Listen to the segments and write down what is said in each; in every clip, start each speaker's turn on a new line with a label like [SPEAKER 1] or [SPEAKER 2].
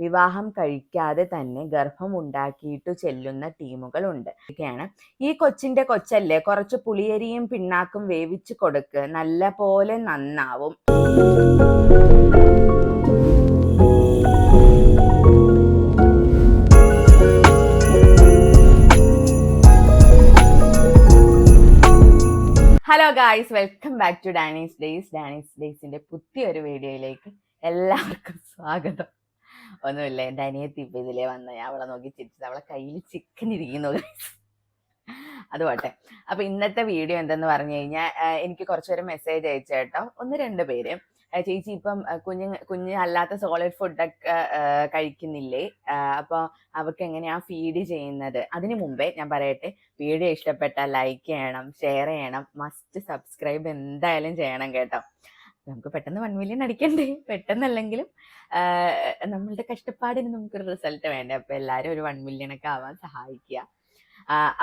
[SPEAKER 1] വിവാഹം കഴിക്കാതെ തന്നെ ഗർഭം ഉണ്ടാക്കിയിട്ടു ചെല്ലുന്ന ടീമുകളുണ്ട്. ഒക്കെയാണ് ഈ കൊച്ചിന്റെ കൊച്ചല്ലേ? കുറച്ച് പുളിയരിയും പിണ്ണാക്കും വേവിച്ച് കൊടുക്ക്. നല്ല പോലെ നന്നാവും. Hello guys. Welcome back to Dani's days. Dani's ഡേയ്സിന്റെ പുതിയൊരു വീഡിയോയിലേക്ക് എല്ലാവർക്കും സ്വാഗതം. ഒന്നുമില്ല. എന്റെ അനിയത്തി ഇപ്പം ഇതിലേ വന്ന ഞാൻ അവളെ നോക്കി ചിരിച്ചത് അവളെ കയ്യിൽ ചിക്കൻ ഇരിക്കുന്നു. അത് പോട്ടെ. അപ്പൊ ഇന്നത്തെ വീഡിയോ എന്തെന്ന് പറഞ്ഞു കഴിഞ്ഞാൽ എനിക്ക് കുറച്ചുപേരെ മെസ്സേജ് അയച്ചു കേട്ടോ. ഒന്ന് രണ്ട് പേര്. ചേച്ചി ഇപ്പം കുഞ്ഞു കുഞ്ഞ് കുഞ്ഞ് അല്ലാത്ത സോളിഡ് ഫുഡൊക്കെ കഴിക്കുന്നില്ലേ? അപ്പോൾ അവർക്ക് എങ്ങനെയാ ഫീഡ് ചെയ്യുന്നത്? അതിനു മുമ്പേ ഞാൻ പറയട്ടെ വീഡിയോ ഇഷ്ടപ്പെട്ടാൽ ലൈക്ക് ചെയ്യണം ഷെയർ ചെയ്യണം മസ്റ്റ് സബ്സ്ക്രൈബ് എന്തായാലും ചെയ്യണം കേട്ടോ. നമുക്ക് പെട്ടെന്ന് വൺ മില്യൺ അടിക്കണ്ടേ? പെട്ടെന്നല്ലെങ്കിലും നമ്മളുടെ കഷ്ടപ്പാടിന് നമുക്കൊരു റിസൾട്ട് വേണ്ടേ? അപ്പൊ എല്ലാവരും ഒരു വൺ മില്യൺ ഒക്കെ ആവാൻ സഹായിക്കുക.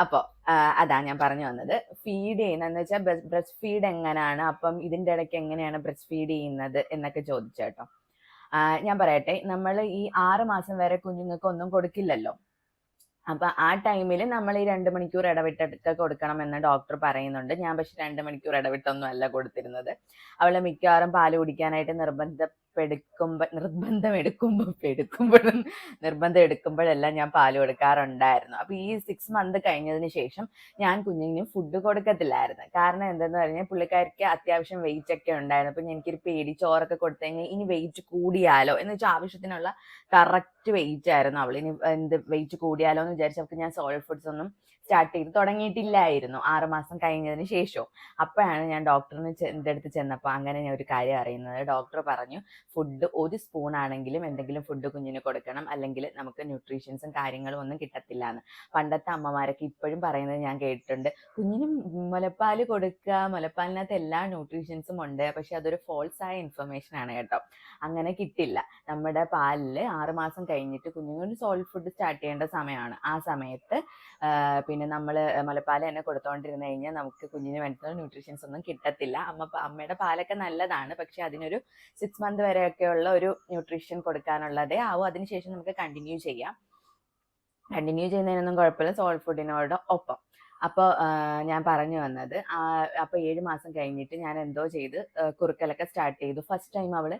[SPEAKER 1] അപ്പോൾ അതാണ് അതാ ഞാൻ പറഞ്ഞു വന്നത്. ഫീഡ് ചെയ്യുന്നതെന്ന് വെച്ചാൽ ബ്രസ്റ്റ് ഫീഡ് എങ്ങനെയാണ് അപ്പം ഇതിന്റെ ഇടയ്ക്ക് എങ്ങനെയാണ് ബ്രസ്റ്റ് ഫീഡ് ചെയ്യുന്നത് എന്നൊക്കെ ചോദിച്ചു കേട്ടോ ഞാൻ പറയട്ടെ. നമ്മൾ ഈ ആറ് മാസം വരെ കുഞ്ഞുങ്ങൾക്ക് ഒന്നും കൊടുക്കില്ലല്ലോ. അപ്പൊ ആ ടൈമിൽ നമ്മൾ ഈ രണ്ട് മണിക്കൂർ ഇടവിട്ടൊക്കെ കൊടുക്കണം എന്ന് ഡോക്ടർ പറയുന്നുണ്ട്. ഞാൻ പക്ഷെ രണ്ട് മണിക്കൂർ ഇടവിട്ടൊന്നും അല്ല കൊടുത്തിരുന്നത്. അവളെ മിക്കവാറും പാൽ കുടിക്കാനായിട്ട് നിർബന്ധപ്പെടുക്കുമ്പോൾ നിർബന്ധം എടുക്കുമ്പോൾ എടുക്കുമ്പോഴും നിർബന്ധം എടുക്കുമ്പോഴെല്ലാം ഞാൻ പാൽ കൊടുക്കാറുണ്ടായിരുന്നു. അപ്പൊ ഈ സിക്സ് മന്ത് കഴിഞ്ഞതിന് ശേഷം ഞാൻ കുഞ്ഞിന് ഫുഡ് കൊടുക്കത്തില്ലായിരുന്നു. കാരണം എന്തെന്ന് പറഞ്ഞാൽ പുള്ളിക്കാർക്ക് അത്യാവശ്യം വെയിറ്റ് ഒക്കെ ഉണ്ടായിരുന്നു. അപ്പൊ എനിക്കൊരു പേടി ചോറൊക്കെ കൊടുത്തു കഴിഞ്ഞാൽ ഇനി വെയിറ്റ് കൂടിയാലോ? എന്ന് വെച്ചാൽ ആവശ്യത്തിനുള്ള കറക്റ്റ് വെയിറ്റ് ആയിരുന്നു അവൾ ഇനി എന്ത് വെയിറ്റ് കൂടിയാലോ എന്ന് വിചാരിച്ച് അവൾക്ക് ഞാൻ സോളിഡ് ഫുഡ്സ് ഒന്നും സ്റ്റാർട്ട് ചെയ്ത്. തുടങ്ങിയിട്ടില്ലായിരുന്നു. ആറുമാസം കഴിഞ്ഞതിന് ശേഷവും. അപ്പോഴാണ് ഞാൻ ഡോക്ടറിന് എന്റെ അടുത്ത് ചെന്നപ്പോൾ അങ്ങനെ ഞാൻ ഒരു കാര്യം അറിയുന്നത്. ഡോക്ടർ പറഞ്ഞു ഫുഡ് ഒരു സ്പൂൺ ആണെങ്കിലും എന്തെങ്കിലും ഫുഡ് കുഞ്ഞിന് കൊടുക്കണം. അല്ലെങ്കിൽ നമുക്ക് ന്യൂട്രീഷൻസും കാര്യങ്ങളും ഒന്നും കിട്ടത്തില്ല എന്ന് പണ്ടത്തെ അമ്മമാരൊക്കെ ഇപ്പോഴും പറയുന്നത് ഞാൻ കേട്ടിട്ടുണ്ട്. കുഞ്ഞിന് മുലപ്പാൽ കൊടുക്കുക. മുലപ്പാലിനകത്ത് എല്ലാ ന്യൂട്രീഷൻസും ഉണ്ട്. പക്ഷെ അതൊരു ഫോൾസ് ആയ ഇൻഫർമേഷൻ ആണ് കേട്ടോ. അങ്ങനെ കിട്ടില്ല. നമ്മുടെ പാലിൽ ആറുമാസം കഴിഞ്ഞിട്ട് കുഞ്ഞുങ്ങൾ സോൾഡ് ഫുഡ് സ്റ്റാർട്ട് ചെയ്യേണ്ട സമയമാണ്. ആ സമയത്ത് ആ, പിന്നെ നമ്മൾ മുലപ്പാൽ തന്നെ കൊടുത്തോണ്ടിരുന്നു കഴിഞ്ഞാൽ നമുക്ക് കുഞ്ഞിന് വേണ്ടുന്ന ന്യൂട്രീഷൻസ് ഒന്നും കിട്ടത്തില്ല. അമ്മ അമ്മയുടെ പാലൊക്കെ നല്ലതാണ്. പക്ഷെ അതിനൊരു സിക്സ് മന്ത് വരെയൊക്കെയുള്ള ഒരു ന്യൂട്രീഷൻ കൊടുക്കാനുള്ളതേ ആവും. അതിനുശേഷം നമുക്ക് കണ്ടിന്യൂ ചെയ്യാം. കണ്ടിന്യൂ ചെയ്യുന്നതിനൊന്നും കുഴപ്പമില്ല. സോൾഡ് ഫുഡിനോട് ഒപ്പം. അപ്പോൾ ഞാൻ പറഞ്ഞു വന്നത്. അപ്പോൾ ഏഴ് മാസം കഴിഞ്ഞിട്ട് ഞാൻ എന്തോ ചെയ്ത് കുറുക്കലൊക്കെ സ്റ്റാർട്ട് ചെയ്തു. ഫസ്റ്റ് ടൈം അവൾ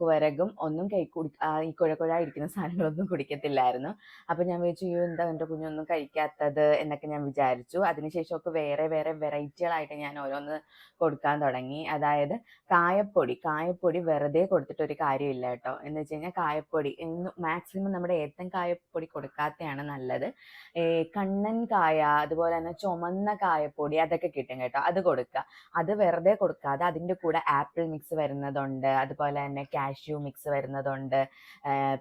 [SPEAKER 1] കുവരകും ഒന്നും കൈ കുടി ഈ കുഴക്കുഴ ഇരിക്കുന്ന സാധനങ്ങളൊന്നും കുടിക്കത്തില്ലായിരുന്നു. അപ്പോൾ ഞാൻ വിചാരിച്ചു അയ്യോ എന്താ എന്റെ കുഞ്ഞൊന്നും കഴിക്കാത്തത്? എന്നൊക്കെ ഞാൻ വിചാരിച്ചു. അതിനുശേഷം ഒക്കെ വേറെ വേറെ വെറൈറ്റികളായിട്ട് ഞാൻ ഓരോന്ന് കൊടുക്കാൻ തുടങ്ങി. അതായത് കായപ്പൊടി കായപ്പൊടി വെറുതെ കൊടുത്തിട്ട് ഒരു കാര്യമില്ല കേട്ടോ. എന്ന് വെച്ച് കഴിഞ്ഞാൽ കായപ്പൊടി മാക്സിമം നമ്മുടെ ഏത്തൻ കായപ്പൊടി കൊടുക്കാത്തതാണ് നല്ലത്. കണ്ണൻ കായ അതുപോലെ തന്നെ ചുമന്ന കായപ്പൊടി അതൊക്കെ കിട്ടും കേട്ടോ. അത് കൊടുക്കുക. അത് വെറുതെ കൊടുക്കാതെ അതിന്റെ കൂടെ ആപ്പിൾ മിക്സ് വരുന്നതുണ്ട്. അതുപോലെ തന്നെ കാഷ്യൂ മിക്സ് വരുന്നതുണ്ട്.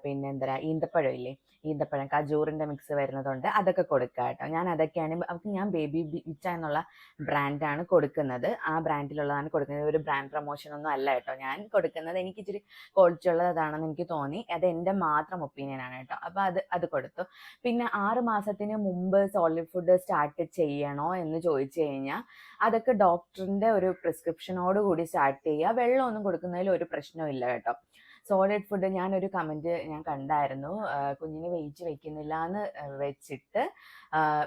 [SPEAKER 1] പിന്നെ എന്താ ഈന്തപ്പഴം ഇല്ലേ? ഈന്തപ്പഴം കജൂറിന്റെ മിക്സ് വരുന്നതുണ്ട്. അതൊക്കെ കൊടുക്കുക കേട്ടോ. ഞാൻ അതൊക്കെയാണ് അവർക്ക് ഞാൻ ബേബി ബീച്ച എന്നുള്ള ബ്രാൻഡാണ് കൊടുക്കുന്നത്. ആ ബ്രാൻഡിലുള്ളതാണ് കൊടുക്കുന്നത്. ഒരു ബ്രാൻഡ് പ്രൊമോഷൻ ഒന്നും അല്ല കേട്ടോ ഞാൻ കൊടുക്കുന്നത്. എനിക്ക് ഇച്ചിരി ക്വാളിറ്റി ഉള്ളതാണെന്ന് എനിക്ക് തോന്നി. അത് എന്റെ മാത്രം ഒപ്പീനിയൻ ആണ് കേട്ടോ. അപ്പോൾ അത് അത് കൊടുത്തു. പിന്നെ ആറ് മാസത്തിന് മുമ്പ് സോളിഡ് ഫുഡ് സ്റ്റാർട്ട് ചെയ്യണോ എന്ന് ചോദിച്ചു കഴിഞ്ഞാൽ അതൊക്കെ ഡോക്ടറിന്റെ ഒരു പ്രിസ്ക്രിപ്ഷനോട് കൂടി സ്റ്റാർട്ട് ചെയ്യുക. വെള്ളമൊന്നും കൊടുക്കുന്നതിൽ ഒരു പ്രശ്നവും ഇല്ല കേട്ടോ. സോളിഡ് ഫുഡ് ഞാനൊരു കമന്റ് ഞാൻ കണ്ടായിരുന്നു. കുഞ്ഞിനെ വെയിറ്റ് വെക്കുന്നില്ല എന്ന് വെച്ചിട്ട്.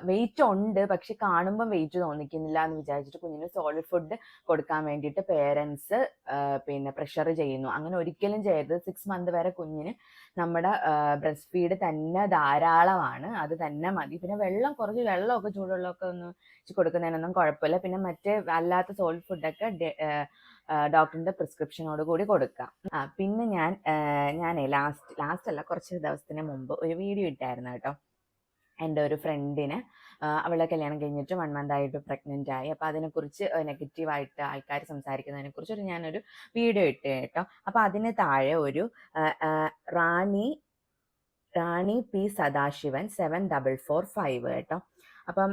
[SPEAKER 1] വെയിറ്റ് ഉണ്ട് പക്ഷെ കാണുമ്പം വെയിറ്റ് തോന്നിക്കുന്നില്ല എന്ന് വിചാരിച്ചിട്ട് കുഞ്ഞിന് സോളിഡ് ഫുഡ് കൊടുക്കാൻ വേണ്ടിയിട്ട് പേരൻസ് പിന്നെ പ്രഷർ ചെയ്യുന്നു. അങ്ങനെ ഒരിക്കലും ചെയ്ത് സിക്സ് മന്ത് വരെ കുഞ്ഞിന് നമ്മുടെ ബ്രസ്റ്റ് ഫീഡ് തന്നെ ധാരാളമാണ്. അത് തന്നെ മതി. പിന്നെ വെള്ളം കുറച്ച് വെള്ളമൊക്കെ ചൂടുവെള്ളമൊക്കെ ഒന്ന് കൊടുക്കുന്നതിനൊന്നും കുഴപ്പമില്ല. പിന്നെ മറ്റേ അല്ലാത്ത സോളിഡ് ഫുഡൊക്കെ ഡോക്ടറിന്റെ പ്രിസ്ക്രിപ്ഷനോട് കൂടി കൊടുക്കാം. പിന്നെ ഞാൻ ഞാൻ ലാസ്റ്റ് ലാസ്റ്റ് അല്ല കുറച്ച് ദിവസത്തിന് മുമ്പ് ഒരു വീഡിയോ ഇട്ടായിരുന്നു കേട്ടോ. എന്റെ ഒരു ഫ്രണ്ടിന് അവളെ കല്യാണം കഴിഞ്ഞിട്ട് വൺ മന്ത് ആയിട്ട് പ്രഗ്നന്റ് ആയി. അപ്പോൾ അതിനെക്കുറിച്ച് നെഗറ്റീവായിട്ട് ആൾക്കാർ സംസാരിക്കുന്നതിനെ കുറിച്ച് ഒരു ഞാനൊരു വീഡിയോ ഇട്ട് കേട്ടോ. അപ്പോൾ അതിന് താഴെ ഒരു Rani Rani P Sadasivan seven double four five കേട്ടോ. അപ്പം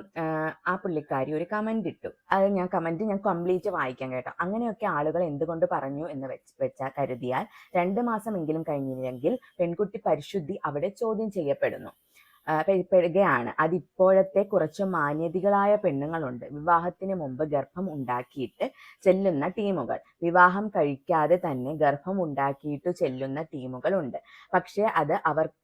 [SPEAKER 1] ആ, പുള്ളിക്കാരി ഒരു കമന്റ് ഇട്ടു. അത് ഞാൻ കമന്റ് ഞാൻ കംപ്ലീറ്റ് വായിക്കാൻ കേട്ടോ. അങ്ങനെയൊക്കെ ആളുകൾ എന്തുകൊണ്ട് പറഞ്ഞു എന്ന് വെച്ച് വെച്ചാൽ കരുതിയാൽ രണ്ട് മാസമെങ്കിലും കഴിഞ്ഞില്ലെങ്കിൽ പെൺകുട്ടി പരിശുദ്ധി അവിടെ ചോദ്യം ചെയ്യപ്പെടുന്നു. പെടുകയാണ്. അതിപ്പോഴത്തെ കുറച്ച് മാന്യതികളായ പെണ്ണുങ്ങളുണ്ട്. വിവാഹത്തിന് മുമ്പ് ഗർഭം ഉണ്ടാക്കിയിട്ട് ചെല്ലുന്ന ടീമുകൾ. വിവാഹം കഴിക്കാതെ തന്നെ ഗർഭം ഉണ്ടാക്കിയിട്ട് ചെല്ലുന്ന ടീമുകളുണ്ട്. പക്ഷേ അത്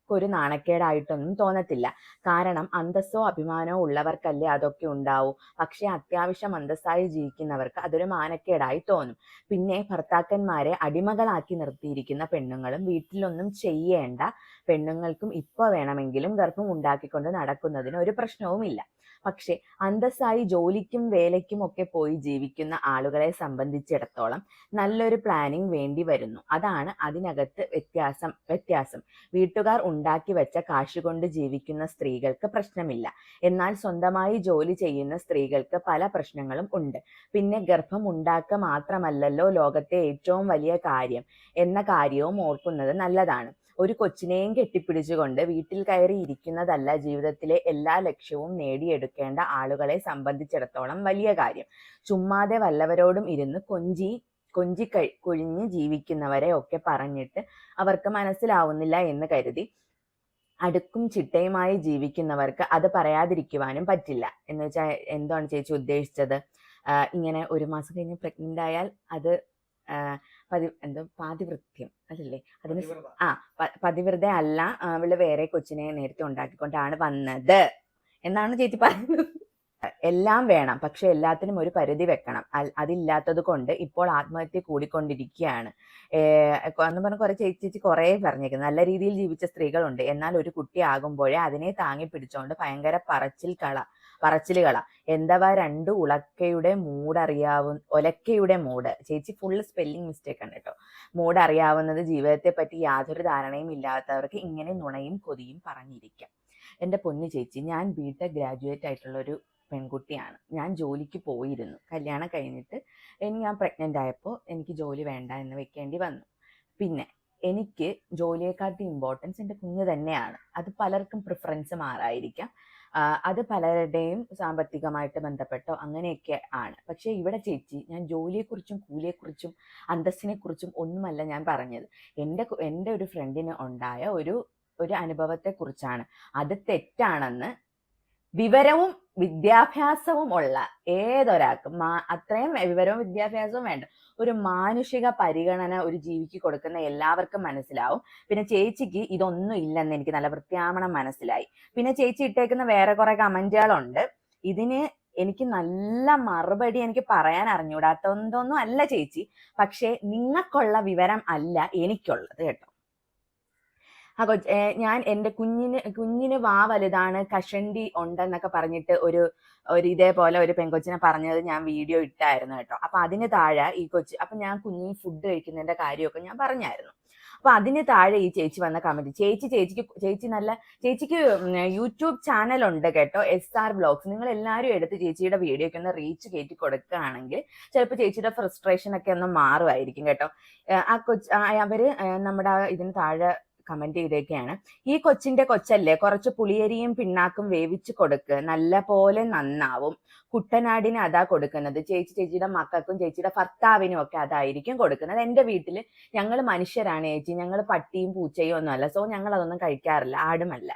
[SPEAKER 1] അവർക്കൊരു നാണക്കേടായിട്ടൊന്നും തോന്നത്തില്ല. കാരണം അന്തസ്സോ അഭിമാനമോ ഉള്ളവർക്കല്ലേ അതൊക്കെ ഉണ്ടാവൂ. പക്ഷേ അത്യാവശ്യം അന്തസ്സായി ജീവിക്കുന്നവർക്ക് അതൊരു മാനക്കേടായി തോന്നും. പിന്നെ ഭർത്താക്കന്മാരെ അടിമകളാക്കി നിർത്തിയിരിക്കുന്ന പെണ്ണുങ്ങളും വീട്ടിലൊന്നും ചെയ്യേണ്ട പെണ്ണുങ്ങൾക്കും ഇപ്പോൾ വേണമെങ്കിലും ഗർഭം ഉണ്ടാക്കിക്കൊണ്ട് നടക്കുന്നതിന് ഒരു പ്രശ്നവുമില്ല. പക്ഷേ അന്തസ്സായി ജോലിക്കും വേലയ്ക്കും ഒക്കെ പോയി ജീവിക്കുന്ന ആളുകളെ സംബന്ധിച്ചിടത്തോളം നല്ലൊരു പ്ലാനിങ് വേണ്ടി വരുന്നു. അതാണ് അതിനകത്ത് വ്യത്യാസം വ്യത്യാസം. വീട്ടുകാർ ഉണ്ടാക്കി വെച്ച കാശ് കൊണ്ട് ജീവിക്കുന്ന സ്ത്രീകൾക്ക് പ്രശ്നമില്ല. എന്നാൽ സ്വന്തമായി ജോലി ചെയ്യുന്ന സ്ത്രീകൾക്ക് പല പ്രശ്നങ്ങളും ഉണ്ട്. പിന്നെ ഗർഭം ഉണ്ടാക്കുക മാത്രമല്ലല്ലോ ലോകത്തെ ഏറ്റവും വലിയ കാര്യം എന്ന കാര്യവും ഓർക്കുന്നത് നല്ലതാണ്. ഒരു കൊച്ചിനെയും കെട്ടിപ്പിടിച്ചുകൊണ്ട് വീട്ടിൽ കയറി ഇരിക്കുന്നതല്ല ജീവിതത്തിലെ എല്ലാ ലക്ഷ്യവും നേടിയെടുക്കേണ്ട ആളുകളെ സംബന്ധിച്ചിടത്തോളം വലിയ കാര്യം. ചുമ്മാതെ വല്ലവരോടും ഇരുന്ന് കൊഞ്ചി കൊഞ്ചി കഴി കൊഴിഞ്ഞ് ജീവിക്കുന്നവരെ ഒക്കെ പറഞ്ഞിട്ട് അവർക്ക് മനസ്സിലാവുന്നില്ല എന്ന് കരുതി അടുക്കും ചിട്ടയുമായി ജീവിക്കുന്നവർക്ക് അത് പറയാതിരിക്കുവാനും പറ്റില്ല. എന്ന് വെച്ചാൽ എന്താണ് ചേച്ചി ഉദ്ദേശിച്ചത്? ഇങ്ങനെ ഒരു മാസം കഴിഞ്ഞ് പ്രഗ്നന്റ് ആയാൽ അത് പതി എന്തോ പാതിവൃത്യം അതല്ലേ അതിന് ആ പതിവ്രത അല്ല അവൾ വേറെ കൊച്ചിനെ നേരത്തെ ഉണ്ടാക്കിക്കൊണ്ടാണ് വന്നത്. എന്നാണ് ചേച്ചി പറയുന്നത്. എല്ലാം വേണം പക്ഷെ എല്ലാത്തിനും ഒരു പരിധി വെക്കണം. അതില്ലാത്തത് കൊണ്ട് ഇപ്പോൾ ആത്മഹത്യ കൂടിക്കൊണ്ടിരിക്കുകയാണ്. എന്ന് പറഞ്ഞ കുറെ ചേച്ചി ചേച്ചി കുറെ പറഞ്ഞേക്കുന്നത് നല്ല രീതിയിൽ ജീവിച്ച സ്ത്രീകളുണ്ട്. എന്നാൽ ഒരു കുട്ടി ആകുമ്പോഴേ അതിനെ താങ്ങി പിടിച്ചോണ്ട് ഭയങ്കര പറച്ചിൽ കള പറച്ചിലുകള. എന്തവാ രണ്ട് ഉളക്കയുടെ മൂടറിയാവു ഒലക്കയുടെ മൂട്. ചേച്ചി ഫുള്ള് സ്പെല്ലിംഗ് മിസ്റ്റേക്ക് ആണ് കേട്ടോ. മൂട് അറിയാവുന്നത് ജീവിതത്തെ പറ്റി യാതൊരു ധാരണയും ഇല്ലാത്തവർക്ക് ഇങ്ങനെ നുണയും കൊതിയും പറഞ്ഞിരിക്കാം. എന്റെ പൊന്നു ചേച്ചി ഞാൻ ബിടെക് ഗ്രാജുവേറ്റ് ആയിട്ടുള്ള ഒരു പെൺകുട്ടിയാണ്. ഞാൻ ജോലിക്ക് പോയിരുന്നു. കല്യാണം കഴിഞ്ഞിട്ട് ഞാൻ പ്രഗ്നന്റ് ആയപ്പോൾ എനിക്ക് ജോലി വേണ്ട എന്ന് വെക്കേണ്ടി വന്നു. പിന്നെ എനിക്ക് ജോലിയെക്കാട്ടി ഇമ്പോർട്ടൻസ് എന്റെ കുഞ്ഞ് തന്നെയാണ്. അത് പലർക്കും പ്രിഫറൻസ് മാറായിരിക്കാം അത് പലരുടെയും സാമ്പത്തികമായിട്ട് ബന്ധപ്പെട്ടോ അങ്ങനെയൊക്കെ ആണ്. പക്ഷേ ഇവിടെ ചേച്ചി ഞാൻ ജോലിയെക്കുറിച്ചും കൂലിയെക്കുറിച്ചും അന്തസ്സിനെക്കുറിച്ചും ഒന്നുമല്ല ഞാൻ പറഞ്ഞത്. എന്റെ എന്റെ ഒരു ഫ്രണ്ടിന് ഉണ്ടായ ഒരു ഒരു അനുഭവത്തെക്കുറിച്ചാണ്. അത് തെറ്റാണെന്ന് വിവരവും വിദ്യാഭ്യാസവും ഉള്ള ഏതൊരാൾക്കും അത്രയും വിവരവും വിദ്യാഭ്യാസവും വേണ്ട. ഒരു മാനുഷിക പരിഗണന ഒരു ജീവിക്ക് കൊടുക്കുന്ന എല്ലാവർക്കും മനസ്സിലാവും. പിന്നെ ചേച്ചിക്ക് ഇതൊന്നും ഇല്ലെന്ന് എനിക്ക് നല്ല വൃത്യാമണം മനസ്സിലായി. പിന്നെ ചേച്ചി ഇട്ടേക്കുന്ന വേറെ കുറെ കമന്റുകളുണ്ട്. ഇതിന് എനിക്ക് നല്ല മറുപടി എനിക്ക് പറയാൻ അറിഞ്ഞൂടാത്തതൊന്നും അല്ല ചേച്ചി. പക്ഷേ നിങ്ങൾക്കുള്ള വിവരം അല്ല എനിക്കുള്ളത് കേട്ടോ. ആ കൊച്ച് ഞാൻ എന്റെ കുഞ്ഞിന് കുഞ്ഞിന് വാ വലുതാണ് കഷണ്ടി ഉണ്ടെന്നൊക്കെ പറഞ്ഞിട്ട് ഒരു ഒരു ഇതേപോലെ ഒരു പെങ്കൊച്ചിനെ പറഞ്ഞത് ഞാൻ വീഡിയോ ഇട്ടായിരുന്നു കേട്ടോ. അപ്പൊ അതിന് താഴെ ഈ കൊച്ച് അപ്പൊ ഞാൻ കുഞ്ഞിന് ഫുഡ് കഴിക്കുന്നതിന്റെ കാര്യമൊക്കെ ഞാൻ പറഞ്ഞായിരുന്നു. അപ്പൊ അതിന് താഴെ ഈ ചേച്ചി വന്ന കമന്റ് ചേച്ചി ചേച്ചിക്ക് ചേച്ചി നല്ല ചേച്ചിക്ക് യൂട്യൂബ് ചാനൽ ഉണ്ട് കേട്ടോ എസ് ആർ ബ്ലോഗ്സ് നിങ്ങൾ എല്ലാവരും എടുത്ത് ചേച്ചിയുടെ വീഡിയോക്ക് ഒന്ന് റീച്ച് കയറ്റി കൊടുക്കുകയാണെങ്കിൽ ചിലപ്പോൾ ചേച്ചിയുടെ ഫ്രസ്ട്രേഷൻ ഒക്കെ ഒന്ന് മാറുമായിരിക്കും കേട്ടോ. ആ കൊച്ച് അവർ നമ്മുടെ ഇതിന് താഴെ കമന്റ് ചെയ്തേക്കാണ് ഈ കൊച്ചിന്റെ കൊച്ചല്ലേ കുറച്ച് പുളിയരിയും പിണ്ണാക്കും വേവിച്ച് കൊടുക്ക് നല്ല പോലെ നന്നാവും. കുട്ടനാടിന് അതാ കൊടുക്കുന്നത്. ചേച്ചി ചേച്ചിയുടെ മക്കൾക്കും ചേച്ചിയുടെ ഭർത്താവിനും ഒക്കെ അതായിരിക്കും കൊടുക്കുന്നത്. എന്റെ വീട്ടിൽ ഞങ്ങൾ മനുഷ്യരാണ് ചേച്ചി. ഞങ്ങൾ പട്ടിയും പൂച്ചയും ഒന്നും അല്ല സോ ഞങ്ങൾ അതൊന്നും കഴിക്കാറില്ല. ആടുമല്ല.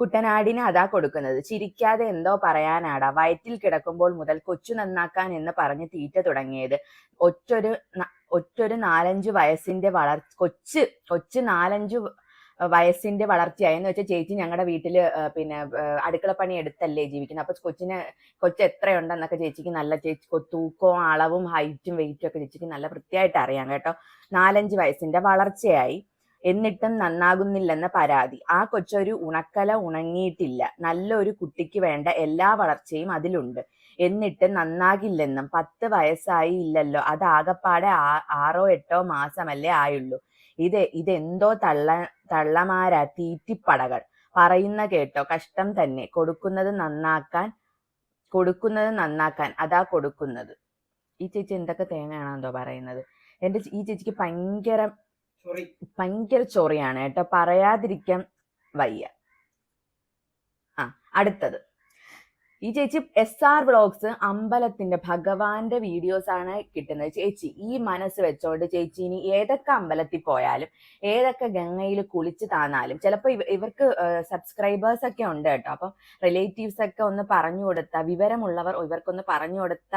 [SPEAKER 1] കുട്ടനാടിന് അതാ കൊടുക്കുന്നത്. ചിരിക്കാതെ എന്തോ പറയാനാടാ. വയറ്റിൽ കിടക്കുമ്പോൾ മുതൽ കൊച്ചു നന്നാക്കാൻ എന്ന് പറഞ്ഞ് തീറ്റ തുടങ്ങിയത്. ഒറ്റൊരു ഒറ്റൊരു നാലഞ്ച് വയസ്സിന്റെ വളർ കൊച്ച് കൊച്ച് നാലഞ്ച് വയസ്സിന്റെ വളർച്ചയായി എന്ന് വെച്ചാൽ ചേച്ചി ഞങ്ങളുടെ വീട്ടിൽ പിന്നെ അടുക്കള പണി എടുത്തല്ലേ ജീവിക്കുന്നത് അപ്പൊ കൊച്ചിന് കൊച്ച് എത്രയുണ്ടെന്നൊക്കെ ചേച്ചിക്ക് നല്ല ചേച്ചി തൂക്കവും അളവും ഹൈറ്റും വെയിറ്റും ഒക്കെ ചേച്ചിക്ക് നല്ല വൃത്തിയായിട്ട് അറിയാം കേട്ടോ. നാലഞ്ച് വയസ്സിന്റെ വളർച്ചയായി. എന്നിട്ടും നന്നാകുന്നില്ലെന്ന പരാതി. ആ കൊച്ചൊരു ഉണക്കല ഉണങ്ങിയിട്ടില്ല. നല്ലൊരു കുട്ടിക്ക് വേണ്ട എല്ലാ വളർച്ചയും അതിലുണ്ട്. എന്നിട്ട് നന്നാകില്ലെന്നും പത്ത് വയസ്സായി ഇല്ലല്ലോ അത് ആകപ്പാടെ ആറോ എട്ടോ മാസമല്ലേ ആയുള്ളൂ. ഇത് ഇതെന്തോ തള്ള തള്ളമാരാ തീറ്റിപ്പടകൾ. പറയുന്ന കേട്ടോ കഷ്ടം തന്നെ. കൊടുക്കുന്നത് നന്നാക്കാൻ കൊടുക്കുന്നത് നന്നാക്കാൻ അതാ കൊടുക്കുന്നത്. ഈ ചേച്ചി എന്തൊക്കെ തേങ്ങയാണെന്തോ പറയുന്നത്? എന്റെ ഈ ചേച്ചിക്ക് ഭയങ്കര ഭയങ്കര ചൊറിയാണ് കേട്ടോ. പറയാതിരിക്കാൻ വയ്യ. ആ അടുത്തത്. ഈ ചേച്ചി എസ് ആർ വ്ളോഗ്സ് അമ്പലത്തിന്റെ ഭഗവാന്റെ വീഡിയോസ് ആണ് കിട്ടുന്നത്. ചേച്ചി ഈ മനസ്സ് വെച്ചോണ്ട് ചേച്ചി ഇനി ഏതൊക്കെ അമ്പലത്തിൽ പോയാലും ഏതൊക്കെ ഗംഗയിൽ കുളിച്ച് താന്നാലും ചിലപ്പോൾ ഇവർക്ക് സബ്സ്ക്രൈബേഴ്സ് ഒക്കെ ഉണ്ട് കേട്ടോ. അപ്പം റിലേറ്റീവ്സ് ഒക്കെ ഒന്ന് പറഞ്ഞു കൊടുത്ത വിവരമുള്ളവർ ഇവർക്കൊന്ന് പറഞ്ഞു കൊടുത്ത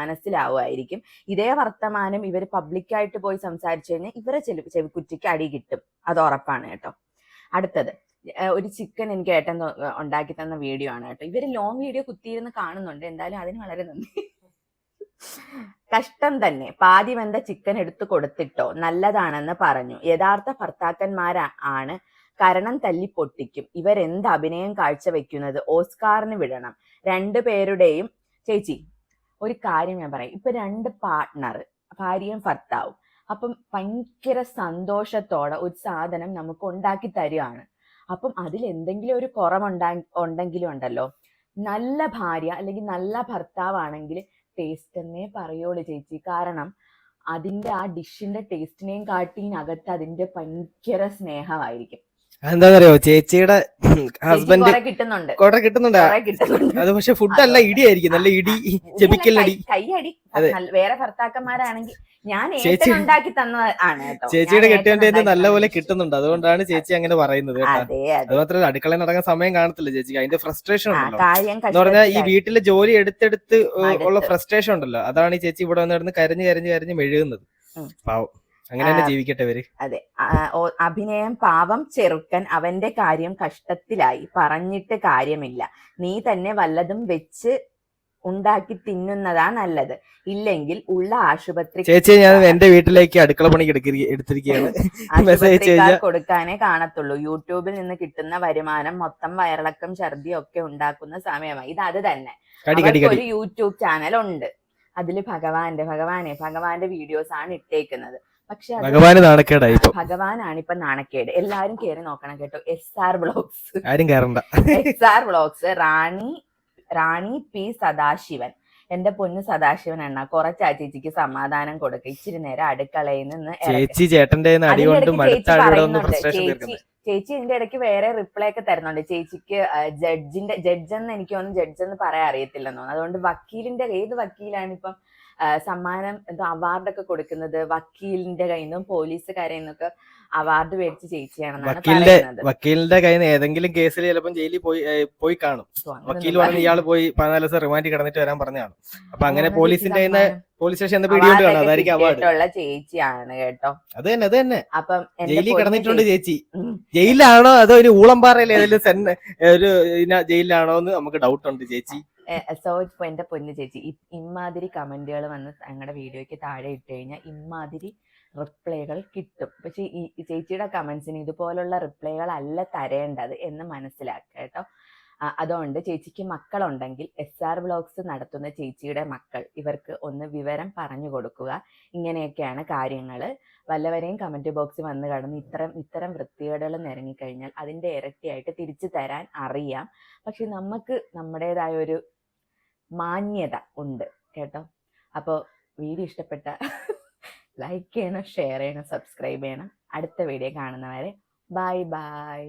[SPEAKER 1] മനസ്സിലാവുമായിരിക്കും. ഇതേ വർത്തമാനം ഇവർ പബ്ലിക്കായിട്ട് പോയി സംസാരിച്ചു കഴിഞ്ഞാൽ ഇവരെ ചെവി ചെവിക്കുറ്റിക്ക് അടി കിട്ടും. അത് ഉറപ്പാണ് കേട്ടോ. അടുത്തത്. ഒരു ചിക്കൻ എനിക്ക് ഏട്ടൻ ഉണ്ടാക്കി തന്ന വീഡിയോ ആണ് കേട്ടോ. ഇവർ ലോങ് വീഡിയോ കുത്തിയിരുന്ന് കാണുന്നുണ്ട്. എന്തായാലും അതിന് വളരെ നന്ദി. കഷ്ടം തന്നെ. പാതി വെന്ത ചിക്കൻ എടുത്തു കൊടുത്തിട്ടോ. നല്ലതാണെന്ന് പറഞ്ഞു. യഥാർത്ഥ ഭർത്താക്കന്മാരാ ആണ് കരണം തല്ലി പൊട്ടിക്കും. ഇവരെന്ത് അഭിനയം കാഴ്ചവെക്കുന്നത്? ഓസ്കാറിന് വിടണം. രണ്ടു പേരുടെയും ചേച്ചി ഒരു കാര്യം ഞാൻ പറയാം. ഇപ്പൊ രണ്ട് പാർട്ട്ണർ ഭാര്യയും ഭർത്താവും. അപ്പം ഭയങ്കര സന്തോഷത്തോടെ ഒരു സാധനം നമുക്ക് ഉണ്ടാക്കി തരികയാണ് അപ്പം അതിൽ എന്തെങ്കിലും ഒരു കുറവുണ്ടാ ഉണ്ടെങ്കിലും ഉണ്ടല്ലോ. നല്ല ഭാര്യ അല്ലെങ്കിൽ നല്ല ഭർത്താവാണെങ്കിൽ ടേസ്റ്റ് എന്നേ പറയുള്ളൂ ചേച്ചി. കാരണം അതിന്റെ ആ ഡിഷിന്റെ ടേസ്റ്റിനെയും കാട്ടിനകത്ത് അതിന്റെ ഭയങ്കര സ്നേഹമായിരിക്കും.
[SPEAKER 2] എന്താന്നറിയോ ചേച്ചിയുടെ ഹസ്ബൻഡ്
[SPEAKER 1] കിട്ടുന്നുണ്ട്.
[SPEAKER 2] കൊറേ കിട്ടുന്നുണ്ട്. അത് പക്ഷെ ഫുഡ് അല്ല ഇടിയായിരിക്കും. നല്ല ഇടി ചെപിക്കലടി
[SPEAKER 1] അടി കൈയടി.
[SPEAKER 2] അതെ.
[SPEAKER 1] വേറെ ഭർത്താക്കന്മാരാണെങ്കിൽ ഞാൻ ഉണ്ടാക്കി തന്നതാണ് കേട്ടോ.
[SPEAKER 2] ചേച്ചിയുടെ
[SPEAKER 1] ഏട്ടൻ
[SPEAKER 2] നല്ലപോലെ കിട്ടുന്നുണ്ട്. അതുകൊണ്ടാണ് ചേച്ചി അങ്ങനെ പറയുന്നത് അതുമാത്രമല്ല
[SPEAKER 1] അതെ
[SPEAKER 2] അത്. മാത്രമല്ല അടുക്കളയിൽ നടക്കാൻ സമയം കാണത്തില്ല ചേച്ചിക്ക്. അതിന്റെ ഫ്രസ്ട്രേഷൻ ഉണ്ടല്ലോ. എന്ന് പറഞ്ഞാൽ ഈ വീട്ടിലെ ജോലി എടുത്തെടുത്ത് ഉള്ള ഫ്രസ്ട്രേഷൻ ഉണ്ടല്ലോ. അതാണ് ഈ ചേച്ചി ഇവിടെ വന്നിരുന്ന് കരഞ്ഞ് കരഞ്ഞ് കരഞ്ഞ് മെഴുകുന്നത്. പാവം. അങ്ങനെ തന്നെ ജീവിക്കട്ടെ ഇവർ.
[SPEAKER 1] അതെ. അഭിനയം പാവം ചെറുക്കൻ അവന്റെ കാര്യം കഷ്ടത്തിലായി. പറഞ്ഞിട്ട് കാര്യമില്ല. നീ തന്നെ വല്ലതും വെച്ച് ഉണ്ടാക്കി തിന്നുന്നതാ നല്ലത്. ഇല്ലെങ്കിൽ ഉള്ള ആശുപത്രി
[SPEAKER 2] ചേച്ചി ഞാൻ എന്റെ വീട്ടിലേക്ക് അടുക്കള പണി എടുത്തിരിക്കുകയാണ്
[SPEAKER 1] കൊടുക്കാനേ കാണത്തുള്ളൂ. യൂട്യൂബിൽ നിന്ന് കിട്ടുന്ന വരുമാനം മൊത്തം വയറിളക്കം ഛർദി ഒക്കെ ഉണ്ടാക്കുന്ന സമയമായി. ഇത് അത് തന്നെ. ഒരു യൂട്യൂബ് ചാനൽ ഉണ്ട്. അതിൽ ഭഗവാന്റെ ഭഗവാനെ ഭഗവാന്റെ വീഡിയോസ് ആണ് ഇട്ടേക്കുന്നത്. പക്ഷെ
[SPEAKER 2] ഭഗവാന് നാണക്കേടായി
[SPEAKER 1] ഭഗവാനാണ് ഇപ്പൊ നാണക്കേട്. എല്ലാരും കേറി നോക്കണം കേട്ടോ. എസ് ആർ ബ്ലോഗ്സ്
[SPEAKER 2] ആരും കേറണ്ട.
[SPEAKER 1] S R blogs Rani Rani P Sadasivan. എന്റെ പൊന്ന് സദാശിവൻ എണ്ണ കുറച്ച് ആ ചേച്ചിക്ക് സമാധാനം കൊടുക്ക. ഇച്ചിരി നേരം അടുക്കളയിൽ നിന്ന്
[SPEAKER 2] ചേച്ചി ചേട്ടന്റെ
[SPEAKER 1] ചേച്ചി ചേച്ചി ഇതിന്റെ ഇടയ്ക്ക് വേറെ റിപ്ലൈ ഒക്കെ തരുന്നുണ്ട്. ചേച്ചിക്ക് ജഡ്ജിന്റെ ജഡ്ജ് എന്ന് എനിക്ക് തോന്നുന്നു ജഡ്ജ് എന്ന് പറയാൻ അറിയത്തില്ലെന്ന് തോന്നുന്നു. അതുകൊണ്ട് വക്കീലിന്റെ ഏത് വക്കീലാണ് ഇപ്പം സമ്മാനം എന്തോ അവാർഡൊക്കെ കൊടുക്കുന്നത് വക്കീലിന്റെ കയ്യിൽ നിന്നും പോലീസുകാരിൽ നിന്നൊക്കെ അവാർഡ് മേടിച്ച് ചേച്ചിയാണെന്നാണ്
[SPEAKER 2] വക്കീലിന്റെ
[SPEAKER 1] പറയുന്നത്.
[SPEAKER 2] വക്കീലിന്റെ കയ്യിൽ നിന്ന് ഏതെങ്കിലും കേസിൽ ചിലപ്പോൾ ജയിലിൽ പോയി പോയി കാണും. വക്കീൽ പറഞ്ഞ് ഇയാൾ പോയി പതിനാല് ദിവസം റിമാൻഡ് കിടന്നിട്ട് വരാൻ പറഞ്ഞാണ് അപ്പൊ അങ്ങനെ പോലീസിന്റെ കയ്യിൽ നിന്ന് പോലീസ് സ്റ്റേഷൻ വീഡിയോ
[SPEAKER 1] award
[SPEAKER 2] കാണും അതായിരിക്കും അവാർഡ്
[SPEAKER 1] കിട്ടിയിട്ടുള്ള ചേച്ചിയാണ് കേട്ടോ.
[SPEAKER 2] അത് തന്നെ അത് തന്നെ.
[SPEAKER 1] അപ്പം എന്റെ
[SPEAKER 2] ജയിലിൽ
[SPEAKER 1] പൊന്ന്
[SPEAKER 2] കിടന്നിട്ടുണ്ട്
[SPEAKER 1] ചേച്ചി- ഉം.
[SPEAKER 2] ജയിലിലാണോ അതോ ഒരു ഊളംപാറയിൽ ഏതെങ്കിലും സെൻ ഒരു ജയിലിലാണോ എന്ന് നമുക്ക് ഡൗട്ട് ഉണ്ട് ചേച്ചി.
[SPEAKER 1] സോ ഇപ്പൊ എന്റെ പൊന്ന് ചേച്ചി ഇ- ഇമ്മാതിരി കമന്റുകൾ വന്ന് ഞങ്ങളുടെ വീഡിയോയ്ക്ക് താഴെ ഇട്ട് കഴിഞ്ഞാൽ ഇമ്മാതിരി റിപ്ലൈകൾ കിട്ടും. പക്ഷേ ഈ ചേച്ചിയുടെ കമന്റ്സിന് ഇതുപോലുള്ള റിപ്ലൈകൾ അല്ല തരേണ്ടത് എന്ന് മനസ്സിലാക്കുക കേട്ടോ. അതുകൊണ്ട് ചേച്ചിക്ക് മക്കളുണ്ടെങ്കിൽ എസ് ആർ ബ്ലോഗ്സ് നടത്തുന്ന ചേച്ചിയുടെ മക്കൾ ഇവർക്ക് ഒന്ന് വിവരം പറഞ്ഞു കൊടുക്കുക. ഇങ്ങനെയൊക്കെയാണ് കാര്യങ്ങൾ വല്ലവരെയും കമന്റ് ബോക്സിൽ വന്ന് കടന്ന് ഇത്തരം ഇത്തരം വൃത്തികേടുകൾ നിരങ്ങിക്കഴിഞ്ഞാൽ അതിന്റെ ഇരട്ടിയായിട്ട് തിരിച്ചു തരാൻ അറിയാം. പക്ഷെ നമുക്ക് നമ്മുടേതായ ഒരു മാന്യത ഉണ്ട് കേട്ടോ? അപ്പോൾ വീഡിയോ ഇഷ്ടപ്പെട്ട ലൈക്ക് ചെയ്യണം ഷെയർ ചെയ്യണം സബ്സ്ക്രൈബ് ചെയ്യണം. അടുത്ത വീഡിയോ കാണുന്നവരെ ബൈ ബൈ